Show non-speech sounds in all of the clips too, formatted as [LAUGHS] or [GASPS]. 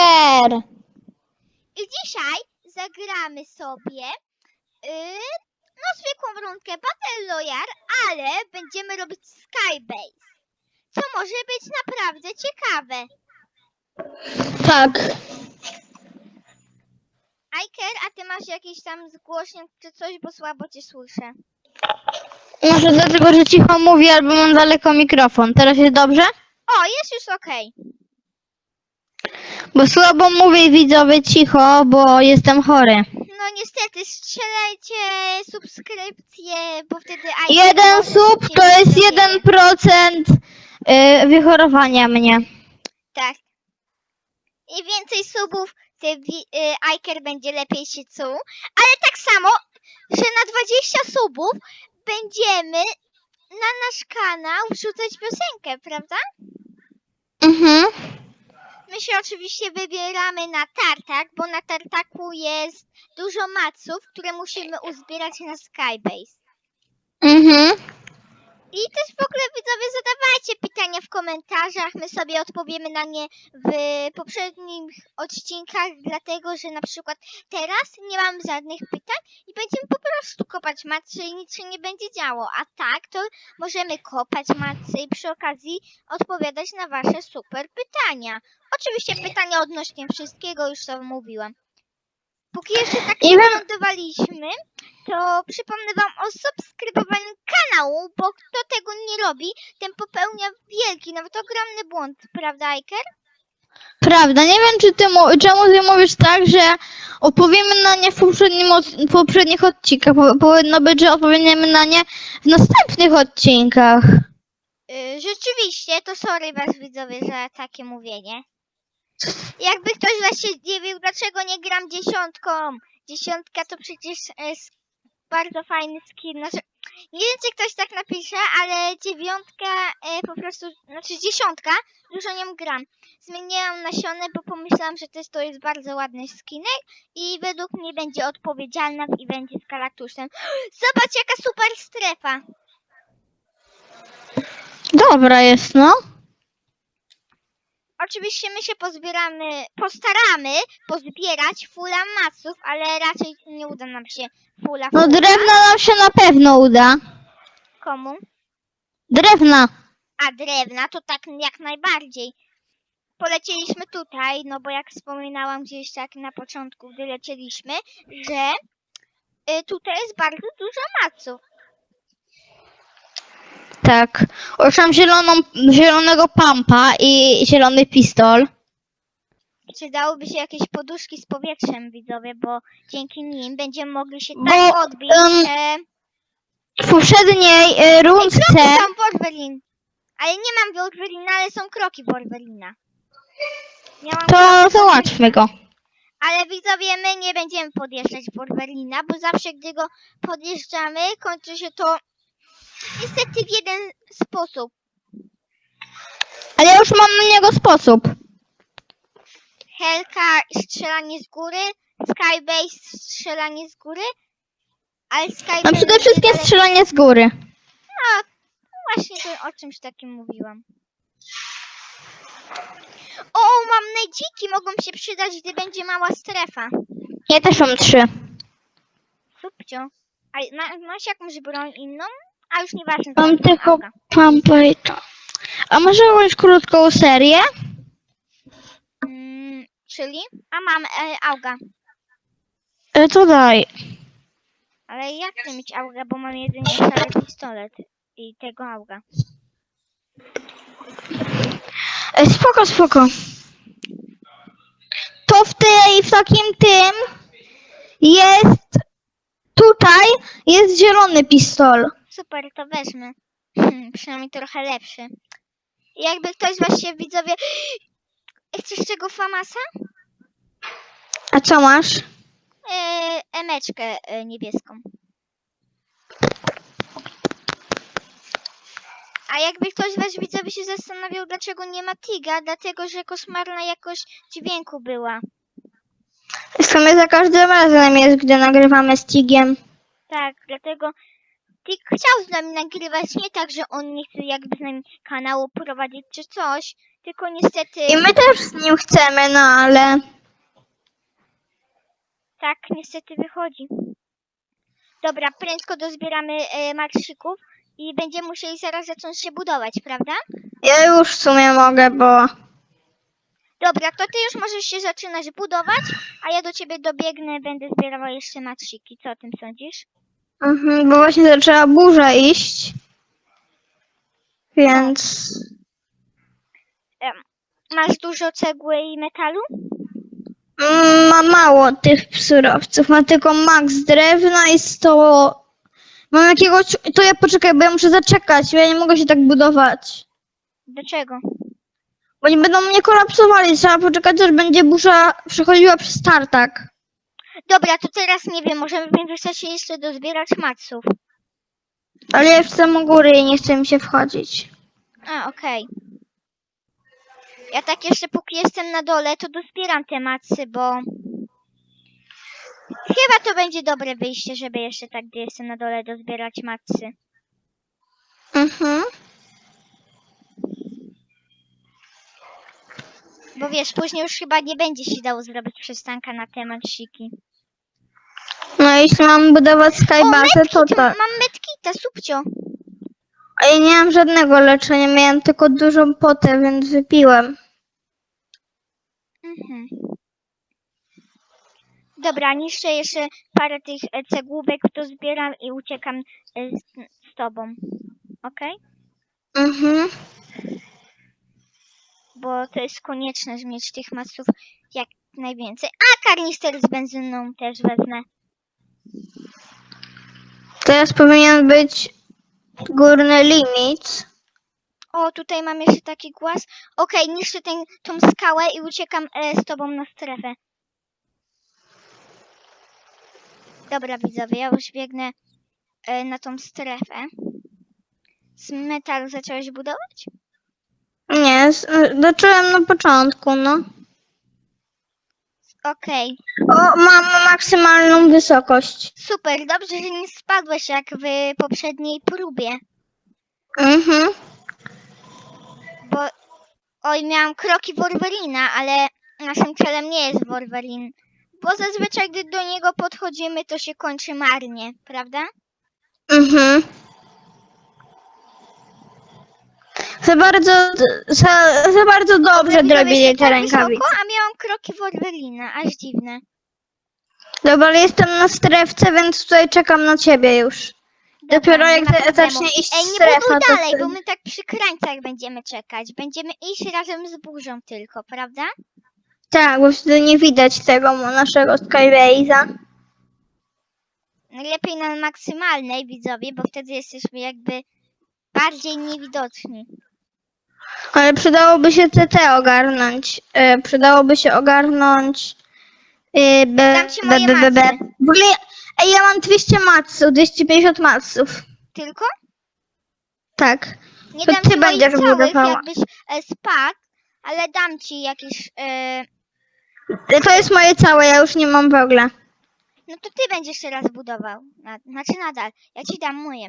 Iker! I dzisiaj zagramy sobie yy, no zwykłą rundkę Battle Royale, ale będziemy robić Skybase. Co może być naprawdę ciekawe. Tak. Iker, a ty masz jakiś tam zgłośnik czy coś, bo słabo cię słyszę. Może dlatego, że cicho mówię albo mam daleko mikrofon. Teraz jest dobrze? O, jest już okej. Bo słabo mówię widzowie cicho, bo jestem chory. No niestety, strzelajcie subskrypcje, bo wtedy Iker Jeden może sub się to jest dowie. jeden procent y, wychorowania mnie. Tak. Im więcej subów, tym wi- y, Iker będzie lepiej się czuł. Ale tak samo, że na 20 subów będziemy na nasz kanał wrzucać piosenkę, prawda? Mhm. My się oczywiście wybieramy na tartak, bo na tartaku jest dużo maców, które musimy uzbierać na Skybase. Mhm. I też w ogóle widzowie zadawajcie pytania w komentarzach, my sobie odpowiemy na nie w poprzednich odcinkach, dlatego że na przykład teraz nie mam żadnych pytań i będziemy po prostu kopać macy i nic się nie będzie działo, a tak to możemy kopać macy i przy okazji odpowiadać na wasze super pytania. Oczywiście pytania odnośnie wszystkiego już to mówiłam. Póki jeszcze tak nie wylądowaliśmy, to przypomnę wam o subskrybowaniu kanału, bo kto tego nie robi, ten popełnia wielki, nawet ogromny błąd, prawda, Iker? Prawda, nie wiem czy ty mu- czemu ty mówisz tak, że odpowiemy na nie w, poprzednim od, poprzednich odcinkach. Po, powinno być, że odpowiemy na nie w następnych odcinkach. Yy, rzeczywiście, to sorry was widzowie za takie mówienie. Jakby ktoś was się zdziwił, dlaczego nie gram dziesiątką? Dziesiątka to przecież jest bardzo fajny skin. Znaczy, nie wiem, czy ktoś tak napisze, ale dziewiątka e, po prostu, znaczy dziesiątka, dużo nią gram. Zmieniłam nasionę, bo pomyślałam, że też to jest bardzo ładny skinek i według mnie będzie odpowiedzialna w evencie z Galactusem. [GASPS] Zobacz, jaka super strefa! Dobra jest, no. Oczywiście my się pozbieramy, postaramy pozbierać fula masów, ale raczej nie uda nam się fula No fula. drewna nam się na pewno uda. Komu? Drewna. A drewna to tak jak najbardziej. Polecieliśmy tutaj, no bo jak wspominałam gdzieś tak na początku, gdy lecieliśmy, że y, tutaj jest bardzo dużo maców. Tak. Używam zieloną, zielonego pampa i zielony pistol. Przydałyby się jakieś poduszki z powietrzem, widzowie, bo dzięki nim będziemy mogli się Bo, tak odbić, em, że... W poprzedniej y, Kroki rundce... są Wolverine. Ale nie mam Wolverina, ale są kroki Wolverina. Miałam To załatwmy go. Ale widzowie, my nie będziemy podjeżdżać Wolverina, bo zawsze gdy go podjeżdżamy, kończy się to niestety w jeden sposób. Ale ja już mam na niego sposób. Helka strzelanie z góry, Skybase strzelanie z góry, ale Skybase... No przede wszystkim strzelanie z góry. No, właśnie to o czymś takim mówiłam. O, mam najdziki, mogą się przydać, gdy będzie mała strefa. Ja też mam trzy. Subcio. A ma, masz jakąś broń inną? A już nieważne. Mam tylko auga. pampa i to. A może jakąś krótką serię? Mm, czyli? A mam e, auga. E, to daj. Ale jak chcę mieć auga, bo mam jedynie szary pistolet i tego auga. E, spoko, spoko. To w tej, w takim tym jest tutaj jest zielony pistol. Super, to wezmę. Hmm, [LAUGHS] przynajmniej trochę lepszy. Jakby ktoś z was się widzowie... [GASPS] Chcesz czego famasa? A co masz? E, emeczkę e, niebieską. A jakby ktoś z was widzowie się zastanawiał, dlaczego nie ma Tiga, dlatego że koszmarna jakość dźwięku była. W sumie za każdym razem jest, gdy nagrywamy z Tigiem. Tak, dlatego Chciał z nami nagrywać, nie tak, że on nie chce jakby z nami kanału prowadzić czy coś, Tylko niestety, I my też z nim chcemy, no ale... tak niestety wychodzi. Dobra, prędko dozbieramy e, marszyków i będziemy musieli zaraz zacząć się budować, prawda? Ja już w sumie mogę, bo... Dobra, to ty już możesz się zaczynać budować, a ja do ciebie dobiegnę, będę zbierała jeszcze matrzyki. Co o tym sądzisz? Mhm, bo właśnie zaczęła burza iść. Więc... Masz dużo cegły i metalu? Mm, Ma mało tych surowców, ma tylko max drewna i 100... Mam jakiegoś... To ja poczekaj, bo ja muszę zaczekać, bo ja nie mogę się tak budować. Dlaczego? Bo nie będą mnie kolapsowali, trzeba poczekać, aż będzie burza przechodziła przez tartak. Dobra, to teraz nie wiem, możemy w międzyczasie jeszcze dozbierać maców. Ale ja jestem u góry i nie chce mi się wchodzić. A, okej. Ja tak jeszcze póki jestem na dole, to dozbieram te macy, bo... Chyba to będzie dobre wyjście, żeby jeszcze tak, gdy jestem na dole, dozbierać macy. Mhm. Bo wiesz, później już chyba nie będzie się dało zrobić przystanka na te maciki. Jeśli mam budować skybasę, to medkit! tak. Mam medkita, subcio! A ja nie mam żadnego leczenia, miałem tylko dużą potę, więc wypiłem. Mhm. Dobra, niszczę jeszcze parę tych e, cegłówek, to zbieram i uciekam e, z, z tobą. Okej? Mhm. Bo to jest konieczne, żeby mieć tych masów jak najwięcej. A karnister z benzyną też wezmę. Teraz powinien być górny limit. O, tutaj mam jeszcze taki głaz. Okej, niszczę ten, tą skałę i uciekam e, z tobą na strefę. Dobra, widzowie, ja już biegnę e, na tą strefę. Z metalu zacząłeś budować? Nie, z- zacząłem na początku, no. Okej, O, mam maksymalną wysokość. super, dobrze, że nie spadłeś jak w poprzedniej próbie. Mhm. Bo oj, miałam kroki Wolverina, ale naszym celem nie jest Wolverine. Bo zazwyczaj, gdy do niego podchodzimy, to się kończy marnie, prawda? Mhm. Za bardzo, za, za bardzo dobrze jestem te rękawice. a miałam kroki Wolverina, aż dziwne. Dobra, ale jestem na strefce, więc tutaj czekam na ciebie już. Dopiero nie jak ma za- problemu. zacznie iść Ej, nie strefa, buduj to dalej, wtedy- bo my tak przy krańcach będziemy czekać. Będziemy iść razem z burzą tylko, prawda? Tak, bo wtedy nie widać tego naszego Skybase'a. Najlepiej na maksymalnej, widzowie, bo wtedy jesteśmy jakby bardziej niewidoczni. Ale przydałoby się TT ogarnąć. E, przydałoby się ogarnąć. E, be, Dam ci moje macy. W ogóle, ej, ja mam 200 matsów, 250 matsów. Tylko? Tak. Nie To dam ty ci moich będziesz całych, budowała. jakbyś e, spadł, ale dam ci jakieś... E, E, To jest moje całe, ja już nie mam w ogóle. no to ty będziesz teraz budował. Na, znaczy nadal. Ja ci dam moje.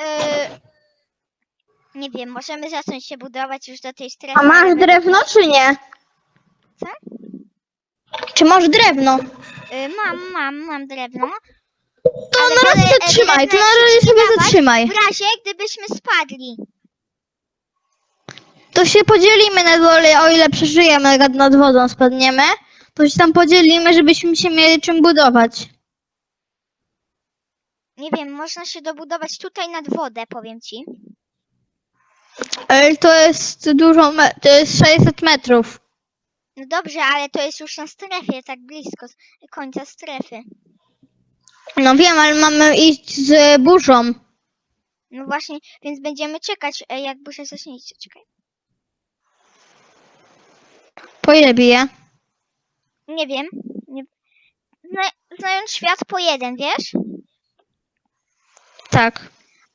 E, nie wiem, możemy zacząć się budować już do tej strefy. A masz drewno czy nie? Co? Czy masz drewno? E, mam, mam, mam drewno. To Ale na razie e, zatrzymaj, to drewno na jeszcze razie sobie zatrzymaj. W razie, gdybyśmy spadli. To się podzielimy na dole, o ile przeżyjemy, jak nad wodą spadniemy. To się tam podzielimy, żebyśmy się mieli czym budować. Nie wiem, można się dobudować tutaj nad wodę, powiem ci. Ale to jest dużo, me- to jest 600 metrów. No dobrze, ale to jest już na strefie, tak blisko końca strefy. No wiem, ale mamy iść z burzą. No właśnie, więc będziemy czekać, e, jak burza zacznie iść. Czekaj. Po ile bije? Nie wiem. Nie... Zna, znając świat po jeden, wiesz? Tak.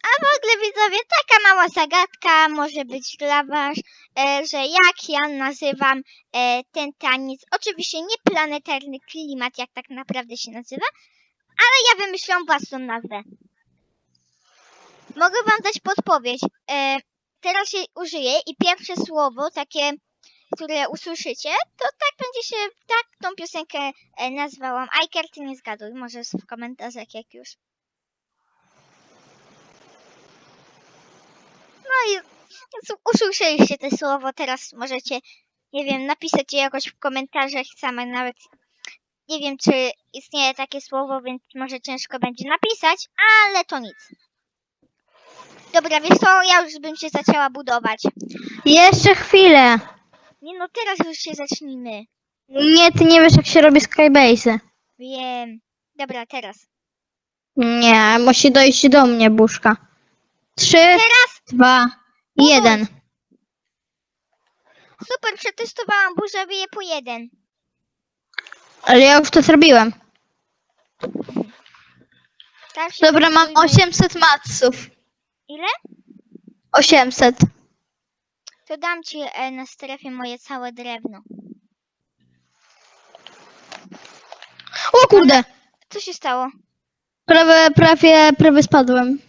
A w ogóle widzowie, taka mała zagadka może być dla was, e, że jak ja nazywam e, ten taniec, oczywiście nie planetarny klimat, jak tak naprawdę się nazywa, ale ja wymyśliłam własną nazwę. mogę wam dać podpowiedź. E, teraz się użyję i pierwsze słowo, takie, które usłyszycie, to tak będzie się, tak tą piosenkę nazwałam. Iker, ty nie zgaduj, może w komentarzach jak już. No i usłyszeliście to słowo, teraz możecie, nie wiem, napisać je jakoś w komentarzach same nawet. Nie wiem, czy istnieje takie słowo, więc może ciężko będzie napisać, ale to nic. Dobra, wiesz co, ja już bym się zaczęła budować. Jeszcze chwilę. Nie no, teraz już się zacznijmy. Nie, ty nie wiesz jak się robi skybase. Wiem. Dobra, teraz. Nie, musi dojść do mnie, buszka. Trzy, Teraz! Dwa, jeden. Super, przetestowałam burzowiję po jeden. Ale ja już to zrobiłem. Się Dobra, mam testujmy. 800 matsów. Ile? 800. To dam ci e, na strefie moje całe drewno. O kurde! Co się stało? Prawie, prawie, prawie spadłem.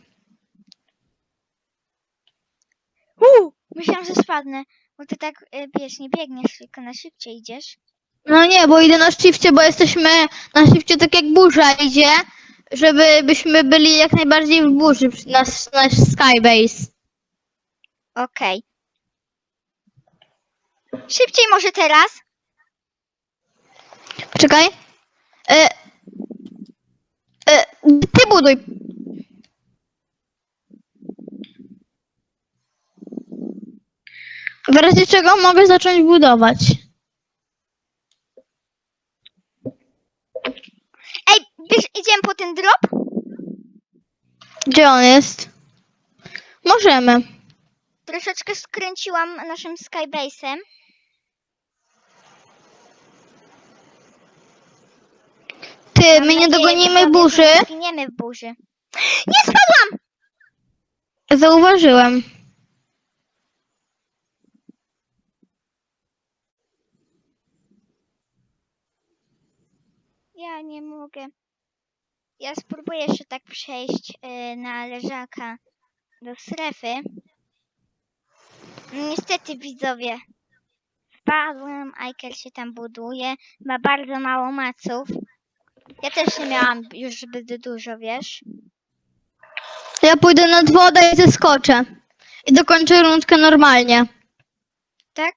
Uuu, myślałam, że spadnę. Bo ty tak, e, wiesz, nie biegniesz, tylko na szybciej idziesz. No nie, bo idę na shifcie, bo jesteśmy na shifcie tak jak burza idzie, żeby byśmy byli jak najbardziej w burzy, przy- nasz, nasz skybase. Okej. Szybciej może teraz? Czekaj. E, e, ty buduj. W razie czego mogę zacząć budować. Ej, wiesz, idziemy po ten drop? Gdzie on jest? Możemy. Troszeczkę skręciłam naszym skybase'em. Ty, my nie dogonimy burzy. Zginiemy w burzy. Nie spadłam! Zauważyłem. Ja nie mogę. Ja spróbuję jeszcze tak przejść y, na leżaka do strefy. Niestety widzowie. Spadłem, Iker się tam buduje. Ma bardzo mało maców. Ja też nie miałam już zbyt dużo, wiesz? Ja pójdę nad wodę i zeskoczę. I dokończę rundkę normalnie. Tak?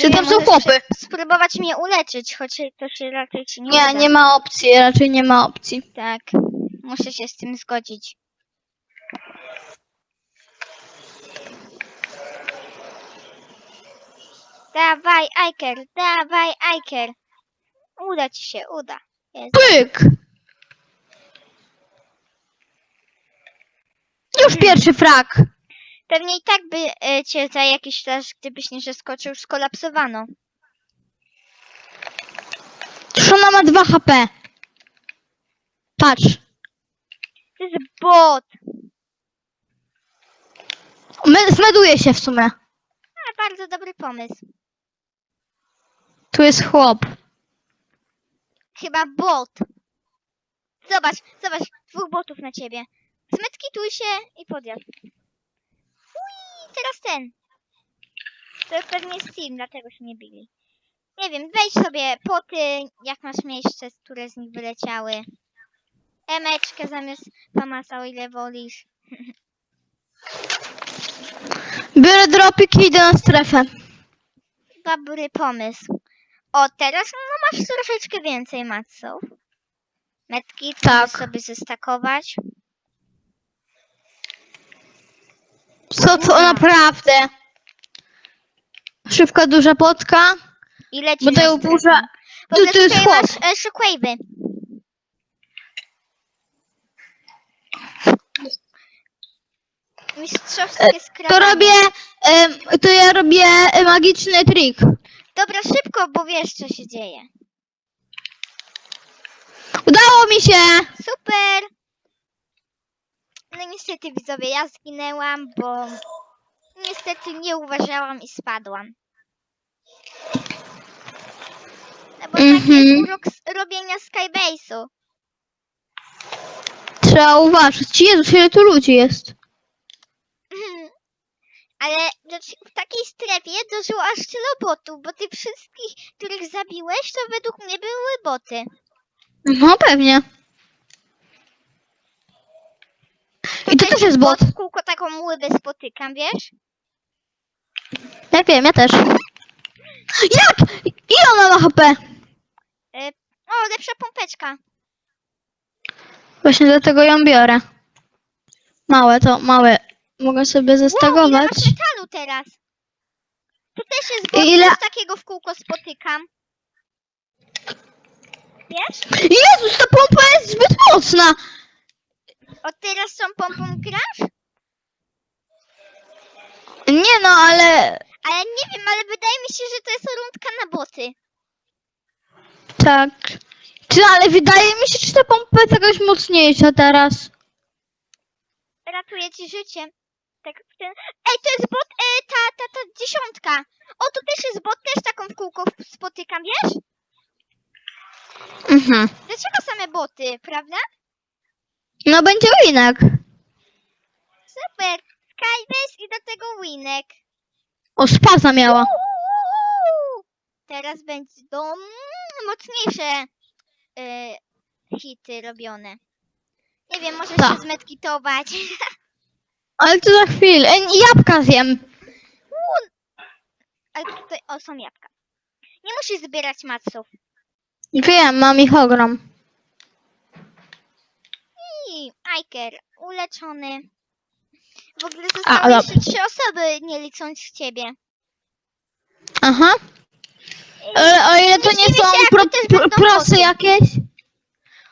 Czy Nie tam są możesz chłopy? spró- Spróbować mnie uleczyć, choć to się raczej ci nie, Nie, uda. nie ma opcji, raczej nie ma opcji. Tak, muszę się z tym zgodzić. Dawaj, Iker, dawaj, Iker. Uda ci się, uda. Jest. Pyk! Już pierwszy frak. Pewnie i tak by e, cię za jakiś czas, gdybyś nie zeskoczył, skolapsowano. Już ona ma 2 HP. Patrz. To jest bot. Me- Zmeduje się w sumie. A, bardzo dobry pomysł. Tu jest chłop. Chyba bot. Zobacz, zobacz, dwóch botów na ciebie. Zmetkituj się i podjazd. Teraz ten. To pewnie Steam, dlatego się nie bili. Nie wiem, wejdź sobie poty, jak masz miejsce, które z nich wyleciały. Emeczkę zamiast Famasa, o ile wolisz. [LAUGHS] Biorę dropik i idę na strefę. Dobry pomysł. O, teraz no, masz troszeczkę więcej maców. Metki Tak. możesz sobie zestakować. Co to naprawdę? Szybka, duża potka. I leci Bo to strefę. burza. Tu, tu jest chłop. masz e, shockwave'y. Mistrzowskie skrawanie. To robię, em, to ja robię e, magiczny trik. Dobra, szybko, bo wiesz co się dzieje. Udało mi się! Super! No niestety widzowie, ja zginęłam, bo niestety nie uważałam i spadłam. No bo taki Mhm. jest urok s- robienia Skybase'u. trzeba uważać. Jezus, ile tu ludzi jest. Ale znaczy, w takiej strefie dożyło aż tylu botów, bo tych wszystkich, których zabiłeś, to według mnie były boty. No pewnie. I to też jest bot. W kółko taką łybę spotykam, wiesz? Ja wiem, ja też. Jak? Ile ona ma HP? O, lepsza pompeczka. Właśnie dlatego ją biorę. Małe to, małe. Mogę sobie Wow, ile zestagować. masz metalu teraz? To też jest bot, Ile- też takiego w kółko spotykam. Wiesz? Jezus, ta pompa jest zbyt mocna! Od teraz tą pompą grasz? Nie no, ale... Ale nie wiem, ale wydaje mi się, że to jest rundka na boty. Tak. Czy, ale wydaje mi się, że ta pompa jest jakaś mocniejsza teraz. Ratuje ci życie. Tak w ten... Ej, to jest bot, e, ta, ta, ta dziesiątka. O, to też jest bot, też taką w kółko spotykam, wiesz? Mhm. Dlaczego same boty, prawda? No będzie winek. Super. Skybase i do tego winek. O, spaza miała. Uuu. Teraz będą mm, mocniejsze y, hity robione. Nie wiem, może Tak. się zmedkitować. [LAUGHS] Ale to za chwilę. Ej, jabłka zjem. Ale tutaj, o, są jabłka. Nie musisz zbierać maców. Wiem, mam ich ogrom. I Iker, uleczony. W ogóle A, zostały ale- jeszcze trzy osoby, nie licząc ciebie. Aha. Ale o ile to nie są się, jak pro, to też pro, będą prosy boty. jakieś,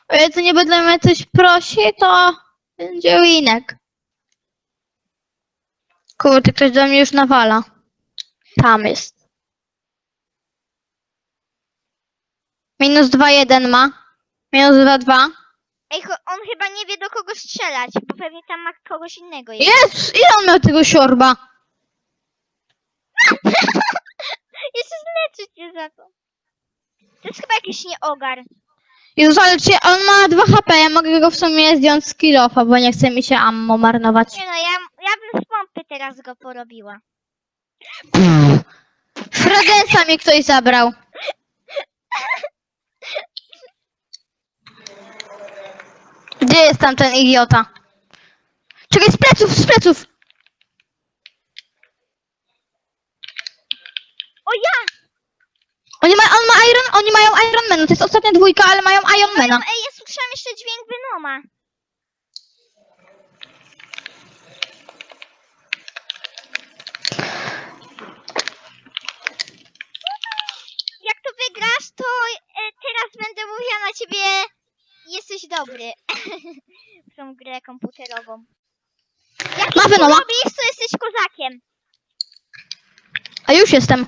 o ile to nie będę miał coś prosi, to będzie winek. Kurde, ktoś do mnie już nawala. Tam jest. Minus 2-1 ma. Minus 2-2. Ej, cho- on chyba nie wie do kogo strzelać, bo pewnie tam ma kogoś innego. jeszcze. Jest! Ile on miał tego siorba? [LAUGHS] Jeszcze zleczy cię za to. To jest chyba jakiś nieogar. Jezus, ale czy on ma 2 HP, ja mogę go w sumie zdjąć z kill-offa, bo nie chce mi się ammo marnować. Nie no, ja, ja bym z pompy teraz go porobiła. Fragensa mi ktoś zabrał. [LAUGHS] Gdzie jest tam ten idiota? Czekaj, z pleców, z pleców! O ja! Oni ma, on ma Iron, oni mają Ironmana, to jest ostatnia dwójka, ale mają Ironmana. Ej, ja słyszałam jeszcze dźwięk Venoma. Jak to wygrasz, to e, teraz będę mówiła na ciebie jesteś dobry. W [LAUGHS] tą grę komputerową. Jak Ma to Venoma. robisz, to jesteś kozakiem. A już jestem.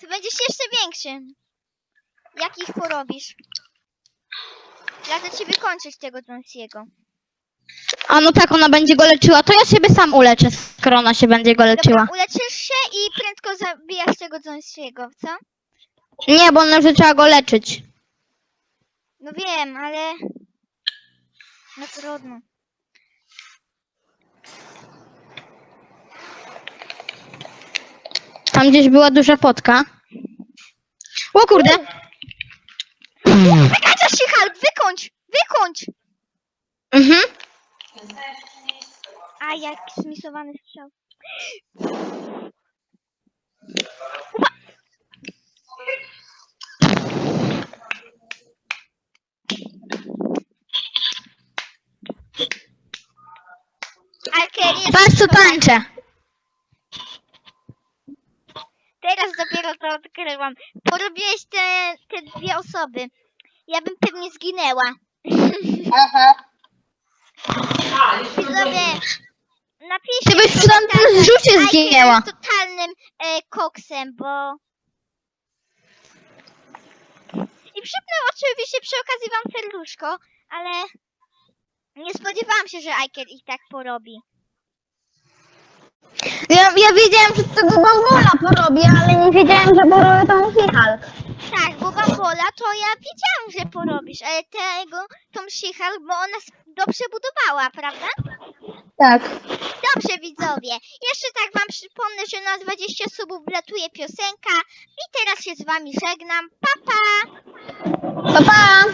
Ty będziesz jeszcze większy. Jak ich porobisz? Ja do ciebie kończyć tego Jonesiego. A no tak, ona będzie go leczyła, to ja siebie sam uleczę, skoro ona się będzie go leczyła. Dobra, uleczysz się i prędko zabijasz tego Jonesiego, co? Nie, bo ona że trzeba go leczyć. No wiem, ale... No trudno. Tam gdzieś była duża potka. O kurde! Wykańczasz się, Hulk! Wykończ! Wykończ! Mhm. A, jak zmisowany strzał. Zmisowany. tańczę. Teraz dopiero to odkryłam. Porobiłeś te, te dwie osoby. Ja bym pewnie zginęła. Aha. [LAUGHS] Widzowie, napiszcie Ty byś w tamtym zrzucie zginęła. jest totalnym e, koksem, bo... I przypnę oczywiście przy okazji wam serduszko, ale nie spodziewałam się, że Iker ich tak porobi. Ja, ja wiedziałem, że tego bambola porobię, ale nie wiedziałem, że porobię tą She-Hulk. Tak, bo bambola to ja wiedziałam, że porobisz, ale tego, tą She-Hulk, bo ona s- dobrze budowała, prawda? Tak. Dobrze widzowie, jeszcze tak wam przypomnę, że na 20 subów wlatuje piosenka i teraz się z wami żegnam, pa pa! Pa, pa!